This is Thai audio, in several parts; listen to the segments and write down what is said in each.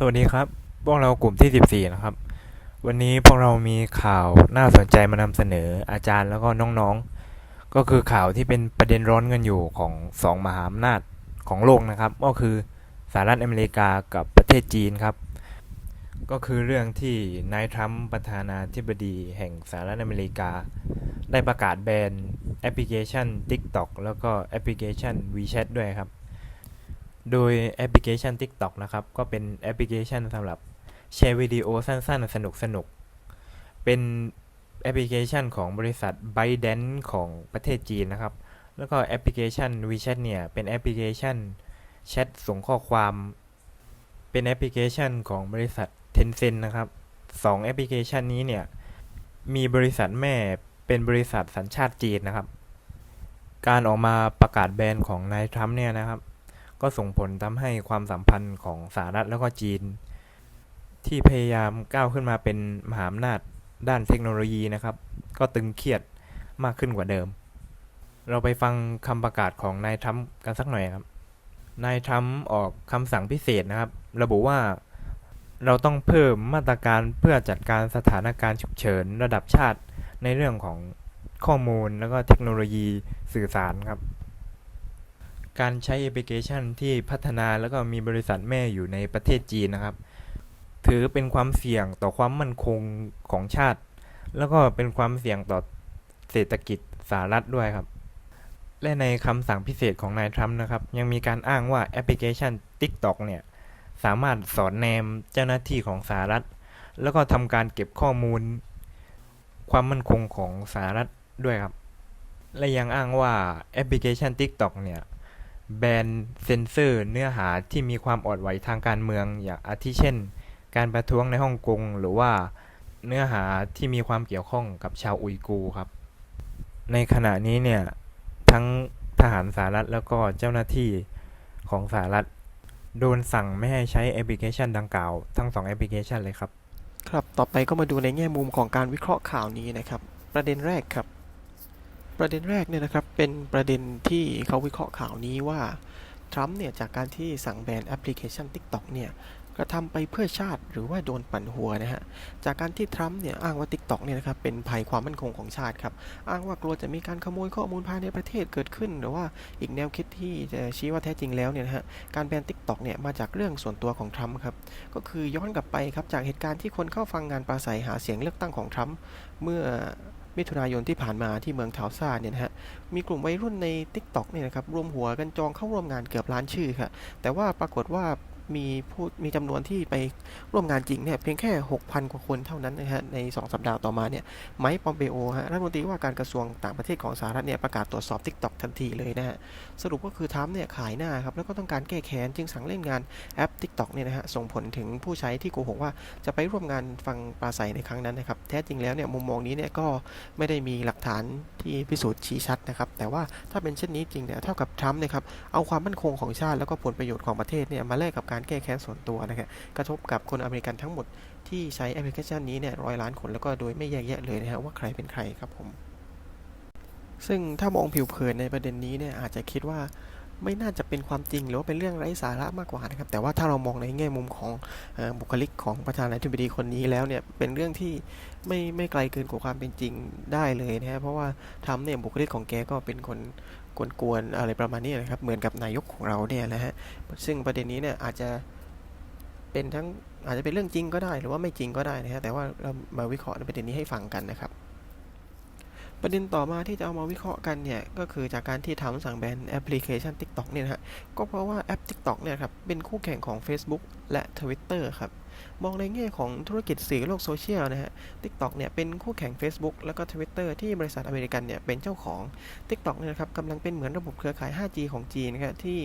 สวัสดีครับ พวกเรากลุ่มที่ 14 นะครับ วันนี้พวกเรามีข่าวน่าสนใจมานำเสนออาจารย์แล้วก็น้องๆ ก็คือข่าวที่เป็นประเด็นร้อนกันอยู่ของสองมหาอำนาจของโลกนะครับ ก็คือสหรัฐอเมริกากับประเทศจีนครับ ก็คือเรื่องที่นายทรัมป์ประธานาธิบดีแห่งสหรัฐอเมริกา ได้ประกาศแบนแอปพลิเคชัน TikTok แล้วก็แอปพลิเคชัน WeChat ด้วยครับ โดยแอปพลิเคชัน TikTok นะครับ ก็เป็นแอปพลิเคชันสำหรับแชร์วิดีโอสั้นๆ สนุกๆเป็นแอปพลิเคชันของบริษัท ByteDance ของประเทศจีนนะครับ แล้วก็แอปพลิเคชัน WeChat เนี่ย เป็นแอปพลิเคชันแชทส่งข้อความ เป็นแอปพลิเคชันของบริษัท Tencent นะครับสองแอปพลิเคชันนี้เนี่ย มีบริษัทแม่เป็นบริษัทสัญชาติจีนนะครับ การออกมาประกาศแบนของนายทรัมป์เนี่ยนะครับ ก็ส่งผลทำให้ความสัมพันธ์ของสหรัฐแล้วก็จีน ที่พยายามก้าวขึ้นมาเป็นมหาอำนาจด้านเทคโนโลยีนะครับ ก็ตึงเครียดมากขึ้นกว่าเดิม เราไปฟังคำประกาศของนายทรัมป์กันสักหน่อยครับนายทรัมป์ออกคำสั่งพิเศษนะครับ ระบุว่าเราต้องเพิ่มมาตรการเพื่อจัดการสถานการณ์ฉุกเฉินระดับชาติในเรื่องของข้อมูลแล้วก็เทคโนโลยีสื่อสารครับ การใช้แอปพลิเคชันที่พัฒนาแล้วก็มีบริษัทแม่อยู่ในประเทศจีนนะครับ ถือเป็นความเสี่ยงต่อความมั่นคงของชาติ แล้วก็เป็นความเสี่ยงต่อเศรษฐกิจสหรัฐด้วยครับ และในคำสั่งพิเศษของนายทรัมป์นะครับ ยังมีการอ้างว่าแอปพลิเคชัน TikTok เนี่ยสามารถสอนแนมเจ้าหน้าที่ของสหรัฐ แล้วก็ทำการเก็บข้อมูล ความมั่นคงของสหรัฐด้วยครับ และยังอ้างว่าแอปพลิเคชัน TikTok เนี่ย แบนเซนเซอร์เนื้อหาที่มีความอ่อนไหวทางการเมืองอย่างอาทิเช่น การประท้วงในฮ่องกงหรือว่าเนื้อหาที่มีความเกี่ยวข้องกับชาวอุยกูร์ครับ ในขณะนี้เนี่ยทั้งทหารสหรัฐแล้วก็เจ้าหน้าที่ของสหรัฐโดนสั่งไม่ให้ใช้แอปพลิเคชันดังกล่าว ทั้งสองแอปพลิเคชันเลยครับ ครับ ต่อไปก็มาดูในแง่มุมของการวิเคราะห์ข่าวนี้นะครับ ประเด็นแรกครับ ประเด็นแรกเนี่ยนะครับเป็นประเด็นที่เขาวิเคราะห์ข่าวนี้ว่าทรัมป์เนี่ยจากการที่สั่งแบนแอปพลิเคชัน TikTok เนี่ยกระทำไปเพื่อชาติหรือว่าโดนปั่นหัวนะฮะ จากการที่ทรัมป์เนี่ยอ้างว่า TikTok เนี่ยนะครับเป็นภัยความมั่นคงของชาติครับ อ้างว่ากลัวจะมีการขโมยข้อมูลภายในประเทศเกิดขึ้น หรือว่าอีกแนวคิดที่จะชี้ว่าแท้จริงแล้วเนี่ยนะฮะ การแบน TikTok เนี่ยมาจากเรื่องส่วนตัวของทรัมป์ครับ ก็คือย้อนกลับไปครับจากเหตุการณ์ที่คนเข้าฟังงานปราศัยหาเสียงเลือกตั้งของทรัมป์เมื่อ มิถุนายนที่ผ่านมาที่เมืองทาวซ่าเนี่ยนะฮะ มีกลุ่มวัยรุ่นใน t ิ k t o k เนี่ยนะครับรวมหัวกันจองเข้าร่วมงานเกือบล้านชื่อครับแต่ว่าปรากฏว่า มีผู้มีจำนวนที่ไปร่วมงานจริงเนี่ยเพียงแค่ 6,000 กว่าคนเท่านั้นนะฮะใน 2 สัปดาห์ต่อมาเนี่ยไมค์ปอมเปโอฮะรัฐมนตรีว่าการกระทรวงต่างประเทศของสหรัฐเนี่ยประกาศตรวจสอบ TikTok ทันทีเลยนะฮะสรุปก็คือทรัมเนี่ยขายหน้าครับแล้วก็ต้องการแก้แค้นจึงสั่งเล่นงานแอป TikTok เนี่ยนะฮะส่งผลถึงผู้ใช้ที่โกหกว่าจะไปร่วมงานฟังปราศัยในครั้งนั้นนะครับแท้จริงแล้วเนี่ยมุมมองนี้เนี่ยก็ไม่ได้มีหลักฐานที่พิสูจน์ชี้ชัดนะครับแต่ว่าถ้าเป็นเช่นนี้จริงเนี่ยเท่ากับทรัมป์นะครับเอาความมั่นคงของชาติแล้วก็ผลประโยชน์ของประเทศเนี่ยมาแลกกับการแก้แค้นส่วนตัวนะครับกระทบกับคนอเมริกันทั้งหมดที่ใช้แอปพลิเคชันนี้เนี่ยร้อยล้านคนแล้วก็โดยไม่แยกแยะเลยนะฮะว่าใครเป็นใครครับผม ซึ่งถ้ามองผิวเผินในประเด็นนี้เนี่ยอาจจะคิดว่าไม่น่าจะเป็นความจริงหรือว่าเป็นเรื่องไร้สาระมากกว่านะครับ แต่ว่าถ้าเรามองในแง่มุมของอบุคลิกของประธานาธิบดีคนนี้แล้วเนี่ยเป็นเรื่องที่ไม่ไม่ไกลเกินกว่าความเป็นจริงได้เลยนะฮะเพราะว่าทำเนี่ยบุคลิกของแกก็เป็นคน กวนๆอะไรประมาณนี้นะครับ เหมือนกับนายกของเราเนี่ยนะฮะ ซึ่งประเด็นนี้เนี่ยอาจจะเป็นทั้งอาจจะเป็นเรื่องจริงก็ได้หรือว่าไม่จริงก็ได้นะฮะ แต่ว่าเรามาวิเคราะห์ในประเด็นนี้ให้ฟังกันนะครับ ประเด็นต่อมาที่จะเอามาวิเคราะห์กันเนี่ยก็คือจากการที่ทำสั่งแบนแอปพลิเคชัน TikTok เนี่ยนะฮะ ก็เพราะว่าแอป TikTok เนี่ยครับเป็นคู่แข่งของ Facebook และ Twitter ครับ มองในแง่ของธุรกิจสื่อโลกโซเชียลนะฮะ TikTok เนี่ยเป็นคู่แข่ง Facebook แล้วก็ Twitter ที่บริษัทอเมริกันเนี่ยเป็นเจ้าของ TikTok เนี่ยนะครับกำลังเป็นเหมือนระบบเครือข่าย 5G ของจีนนะครับที่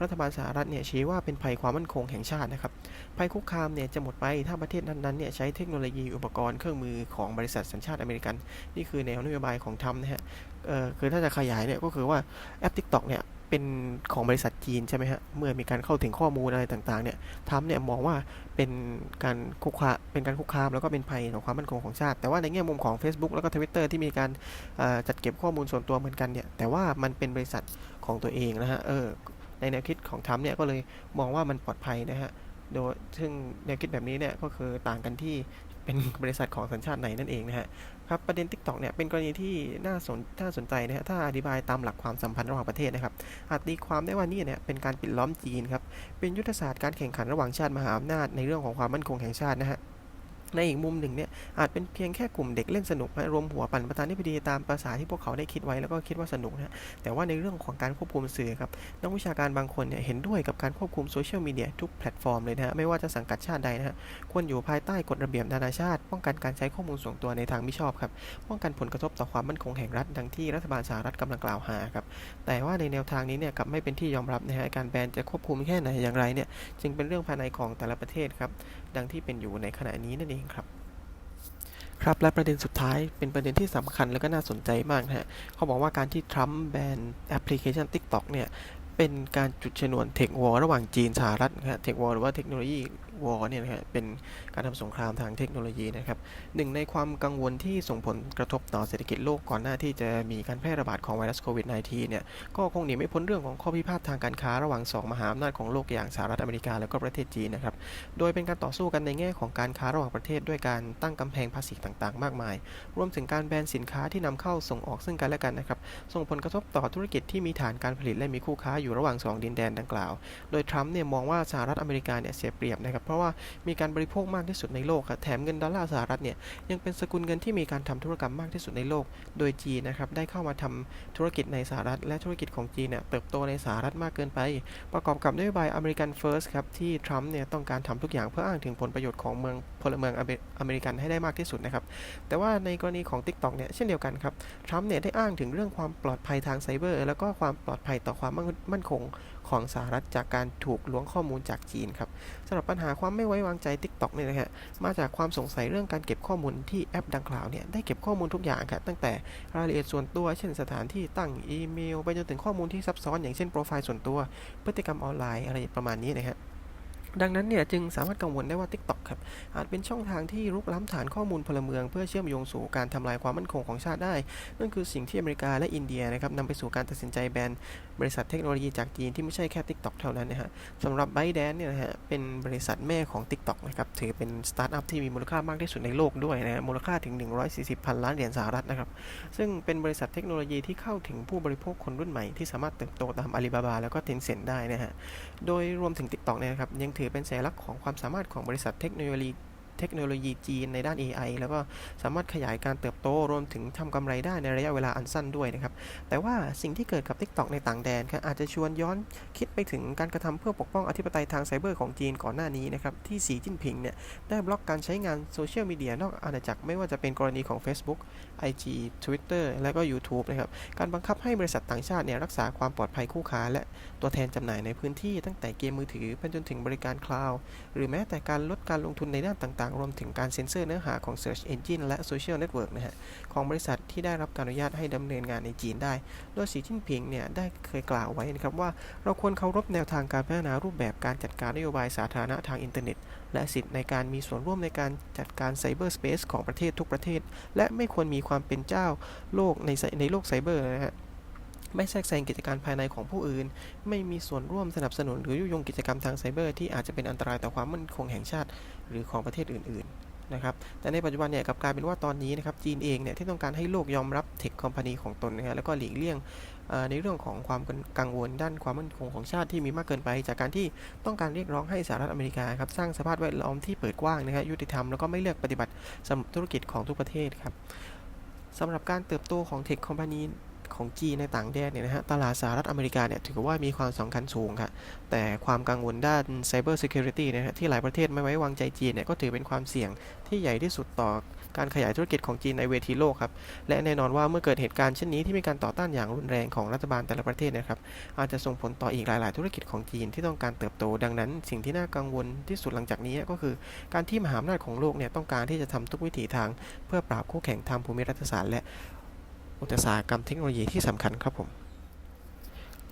รัฐบาลสหรัฐเนี่ยชี้ว่าเป็นภัยความมั่นคงแห่งชาตินะครับ ภัยคุกคามเนี่ยจะหมดไปถ้าประเทศนั้นๆเนี่ยใช้เทคโนโลยีอุปกรณ์เครื่องมือของบริษัทสัญชาติอเมริกัน นี่คือแนวนโยบายของทรัมป์นะฮะเอ่อคือถ้าจะขยายเนี่ยก็คือว่าแอป TikTok เนี่ย เป็นของบริษัทจีนใช่ไหมฮะ เมื่อมีการเข้าถึงข้อมูลอะไรต่างๆ เนี่ยทรัมป์เนี่ยมองว่าเป็นการคุกคามเป็นการคุกคามแล้วก็เป็นภัยต่อความมั่นคงของชาติ แต่ว่าในแง่มุมของ Facebook แล้วก็ Twitter ที่มีการจัดเก็บข้อมูลส่วนตัวเหมือนกันเนี่ย แต่ว่ามันเป็นบริษัทของตัวเองนะฮะ เออ ในแนวคิดของทรัมป์เนี่ยก็เลยมองว่ามันปลอดภัยนะฮะ โดยซึ่งแนวคิดแบบนี้เนี่ยก็คือต่างกันที่เป็นบริษัทของสัญชาติไหนนั่นเองนะฮะครับประเด็น TikTok เนี่ยเป็นกรณีที่น่าสนน่าสนใจนะฮะถ้าอธิบายตามหลักความสัมพันธ์ระหว่างประเทศนะครับอาจตีความได้ว่านี่เนี่ยเป็นการปิดล้อมจีนครับเป็นยุทธศาสตร์การแข่งขันระหว่างชาติมหาอำนาจในเรื่องของความมั่นคงแห่งชาตินะฮะ ในอีกมุมหนึ่งเนี่ยอาจเป็นเพียงแค่กลุ่มเด็กเล่นสนุกนะรวมหัวปั่นประธานาธิบดีตามภาษาที่พวกเขาได้คิดไว้แล้วก็คิดว่าสนุกนะแต่ว่าในเรื่องของการควบคุมสื่อครับนักวิชาการบางคนเนี่ยเห็นด้วยกับการควบคุมโซเชียลมีเดียทุกแพลตฟอร์มเลยนะฮะไม่ว่าจะสังกัดชาติใดนะฮะควรอยู่ภายใต้กฎระเบียบนานาชาติ ป้องกันการใช้ข้อมูลส่วนตัวในทางมิชอบครับป้องกันผลกระทบต่อความมั่นคงแห่งรัฐดังที่รัฐบาลสหรัฐกำลังกล่าวหาครับแต่ว่าในแนวทางนี้เนี่ยกับไม่เป็นที่ยอมรับนะฮะการแบนจะควบคุมแค่ไหนอย่างไรเนี่ยจึงเป็นเรื่องภายในของแต่ละประเทศครับดังที่เป็นอยู่ในขณะนี้นั่นเองครับ ครับและประเด็นสุดท้ายเป็นประเด็นที่สำคัญและก็น่าสนใจมากนะฮะเขาบอกว่าการที่ทรัมป์แบนแอปพลิเคชัน TikTok เนี่ยเป็นการจุดชนวนเทควอร์ระหว่างจีนสหรัฐนะฮะเทควอร์หรือว่าเทคโนโลยี วอร์เนี่ยนะฮะเป็นการทำสงครามทางเทคโนโลยีนะครับหนึ่งในความกังวลที่ส่งผลกระทบต่อเศรษฐกิจโลกก่อนหน้าที่จะมีการแพร่ระบาดของไวรัสโควิด -19 เนี่ยก็คงหนีไม่พ้นเรื่องของข้อพิพาททางการค้าระหว่างสองมหาอำนาจของโลกอย่างสหรัฐอเมริกาและก็ประเทศจีนนะครับโดยเป็นการต่อสู้กันในแง่ของการค้าระหว่างประเทศด้วยการตั้งกำแพงภาษีต่างๆ มากมาย รวมถึงการแบนสินค้าที่นำเข้าส่งออกซึ่งกันและกันนะครับส่งผลกระทบต่อธุรกิจที่มีฐานการผลิตและมีคู่ค้าอยู่ระหว่าง 2 ดินแดนดังกล่าว โดยทรัมป์เนี่ยมองว่าสหรัฐอเมริกาเนี่ยเสียเปรียบนะครับเพราะว่ามีการบริโภคมากที่สุดในโลกครับแถมเงินดอลลาร์สหรัฐเนี่ยยังเป็นสกุลเงินที่มีการทำธุรกรรมมากที่สุดในโลก โดยจีนนะครับได้เข้ามาทำธุรกิจในสหรัฐ และธุรกิจของจีนเนี่ยเติบโตในสหรัฐมากเกินไป ประกอบกับนโยบายอเมริกันเฟิร์สครับที่ทรัมป์เนี่ยต้องการทำทุกอย่างเพื่ออ้างถึงผลประโยชน์ของเมืองพลเมืองอเมริกันให้ได้มากที่สุดนะครับแต่ว่าในกรณีของ TikTok เนี่ยเช่นเดียวกันครับทรัมป์เนี่ยได้อ้างถึงเรื่องความปลอดภัยทางไซเบอร์ แล้วก็ความปลอดภัยต่อความมั่นคง ของสหรัฐจากการถูกล้วงข้อมูลจากจีนครับสำหรับปัญหาความไม่ไว้วางใจ TikTok เนี่ยนะฮะมาจากความสงสัยเรื่องการเก็บข้อมูลที่แอปดังกล่าวเนี่ยได้เก็บข้อมูลทุกอย่างครับตั้งแต่รายละเอียดส่วนตัว เช่นสถานที่ตั้งอีเมล ไปจนถึงข้อมูลที่ซับซ้อนอย่างเช่นโปรไฟล์ส่วนตัว พฤติกรรมออนไลน์อะไรประมาณนี้นะฮะ ดังนั้นเนี่ยจึงสามารถกังวลได้ว่า TikTok ครับอาจเป็นช่องทางที่รุกล้ำฐานข้อมูลพลเมือง เพื่อเชื่อมโยงสู่การทำลายความมั่นคงของชาติได้ นั่นคือสิ่งที่อเมริกาและอินเดียนะครับนำไปสู่การตัดสินใจแบนบริษัทเทคโนโลยีจากจีนที่ไม่ใช่แค่ TikTok เท่านั้นนะฮะสำหรับ ByteDance เนี่ยนะฮะเป็นบริษัทแม่ของ TikTok นะครับถือเป็นสตาร์ทอัพที่มีมูลค่ามากที่สุดในโลกด้วยนะฮะมูลค่าถึง 140พันล้านเหรียญสหรัฐนะครับซึ่งเป็นบริษัทเทคโนโลยีที่เข้าถึงผู้บริโภคคนรุ่นใหม่ที่สามารถเติบโตตามอาลีบาบาแล้วก็ Tencent ได้นะฮะโดยรวมถึง TikTok เนี่ยครับยังถือเป็นสัญลักษณ์ของความสามารถของบริษัทเทคโนโลยีเทคโนโลยีจีนในด้าน AI แล้วก็สามารถขยายการเติบโตรวมถึงทำกำไรได้ในระยะเวลาอันสั้นด้วยนะครับ แต่ว่าสิ่งที่เกิดกับ TikTok ในต่างแดนครับอาจจะชวนย้อนคิดไปถึงการกระทำเพื่อปกป้องอธิปไตยทางไซเบอร์ของจีนก่อนหน้านี้นะครับ ที่สีจิ้นผิงเนี่ยได้บล็อกการใช้งานโซเชียลมีเดียนอกอาณาจักรไม่ว่าจะเป็นกรณีของ Facebook IG Twitter และก็ YouTube นะครับการบังคับให้บริษัทต่างชาติเนี่ยรักษาความปลอดภัยคู่ค้า และตัวแทนจำหน่ายในพื้นที่ตั้งแต่เกมมือถือไปจนถึงบริการคลาวด์หรือแม้แต่การลดการลงทุนในด้านต่างๆ รวมถึงการเซ็นเซอร์เนื้อหาของ Search Engine และ Social Network นะฮะของบริษัทที่ได้รับการอนุญาตให้ดำเนินงานในจีนได้ โดยสีจิ้นผิงเนี่ยได้เคยกล่าวไว้นะครับว่าเราควรเคารพแนวทางการพัฒนารูปแบบการจัดการนโยบายสาธารณะทางอินเทอร์เน็ต และสิทธิ์ในการมีส่วนร่วมในการจัดการไซเบอร์สเปซของประเทศทุกประเทศ และไม่ควรมีความเป็นเจ้าโลกในในโลกไซเบอร์นะฮะไม่แทรกแซงกิจการภายในของผู้อื่น ไม่มีส่วนร่วมสนับสนุนหรือยุยงกิจกรรมทางไซเบอร์ที่อาจจะเป็นอันตรายต่อความมั่นคงแห่งชาติหรือของประเทศอื่นๆนะครับ แต่ในปัจจุบันเนี่ยกับกลายเป็นว่าตอนนี้นะครับจีนเองเนี่ยที่ต้องการให้โลกยอมรับเทคคอมพานีของตนนะฮะแล้วก็หลีกเลี่ยงในเรื่องของความกังวลด้านความมั่นคงของชาติที่มีมากเกินไป จากการที่ต้องการเรียกร้องให้สหรัฐอเมริกาครับสร้างสภาพแวดล้อมที่เปิดกว้างนะฮะยุติธรรมแล้วก็ไม่เลือกปฏิบัติสำหรับธุรกิจของทุกประเทศครับ สำหรับการเติบโตของเทคคอมพานีของจีนในต่างแดนเนี่ยนะฮะ ตลาดสหรัฐอเมริกาเนี่ยถือว่ามีความสำคัญสูงค่ะ แต่ความกังวลด้าน Cyber Security นะฮะที่หลายประเทศไม่ไว้วางใจจีนเนี่ยก็ถือเป็นความเสี่ยงที่ใหญ่ที่สุดต่อ การขยายธุรกิจของจีนในเวทีโลกครับ และแน่นอนว่าเมื่อเกิดเหตุการณ์เช่นนี้ที่มีการต่อต้านอย่างรุนแรงของรัฐบาลแต่ละประเทศนะครับอาจจะส่งผลต่ออีกหลาย ๆ ธุรกิจของจีนที่ต้องการเติบโต ดังนั้น สิ่งที่น่ากังวลที่สุดหลังจากนี้ก็คือ การที่มหาอำนาจของโลกเนี่ยต้องการที่จะทำทุกวิถีทาง เพื่อปราบคู่แข่งทางภูมิรัฐศาสตร์และอุตสาหกรรมเทคโนโลยีที่สำคัญครับผม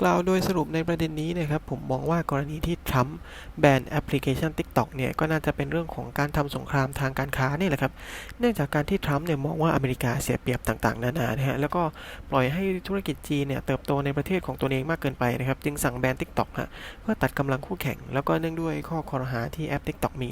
กล่าวโดยสรุปในประเด็นนี้นะครับผมมองว่ากรณีที่ทรัมป์แบนแอปพลิเคชัน TikTok เนี่ยก็น่าจะเป็นเรื่องของการทำสงครามทางการค้านี่แหละครับ เนื่องจากการที่ทรัมป์เนี่ยมองว่าอเมริกาเสียเปรียบต่างๆ นานานะฮะแล้วก็ปล่อยให้ธุรกิจจีนเนี่ยเติบโตในประเทศของตัวเองมากเกินไปนะครับจึงสั่งแบน TikTok ฮะเพื่อตัดกำลังคู่แข่ง แล้วก็เนื่องด้วยข้อคอรหาที่แอป TikTok มี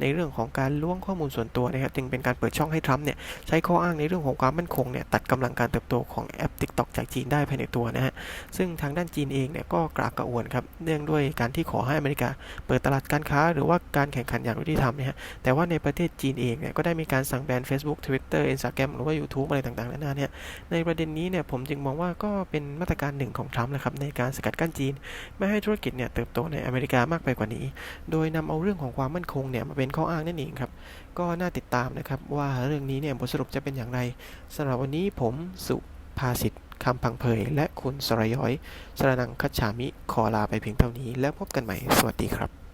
ในเรื่องของการล้วงข้อมูลส่วนตัวนะครับจึงเป็นการเปิดช่องให้ทรัมป์เนี่ยใช้ข้ออ้างในเรื่องของความมั่นคงเนี่ยตัดกำลังการเติบโตของแอป TikTok จากจีนได้ภายในตัวนะฮะซึ่งทางด้านจีนเองเนี่ยก็กรากกระอ่วนครับ เนื่องด้วยการที่ขอให้อเมริกา เปิดตลาดการค้าหรือว่าการแข่งขันอย่างยุติธรรมเนี่ยฮะแต่ว่าในประเทศจีนเองเนี่ยก็ได้มีการสั่งแบน Facebook Twitter Instagram หรือว่า YouTube อะไรต่างๆนานาเนี่ย ในประเด็นนี้เนี่ยผมจึงมองว่าก็เป็นมาตรการหนึ่งของทรัมป์นะครับในการสกัดกั้นจีน ไม่ให้ธุรกิจเนี่ยเติบโตในอเมริกามากไปกว่านี้ โดยนำเอาเรื่องของความมั่นคงเนี่ยมาเป็นข้ออ้างนั่นเองครับ ก็น่าติดตามนะครับว่าเรื่องนี้เนี่ยบทสรุปจะเป็นอย่างไรสำหรับวันนี้ผมสุภาษิต คำพังเพยและคุณสรย้อย สรนังคัจฉามิ ขอลาไปเพียงเท่านี้ แล้วพบกันใหม่ สวัสดีครับ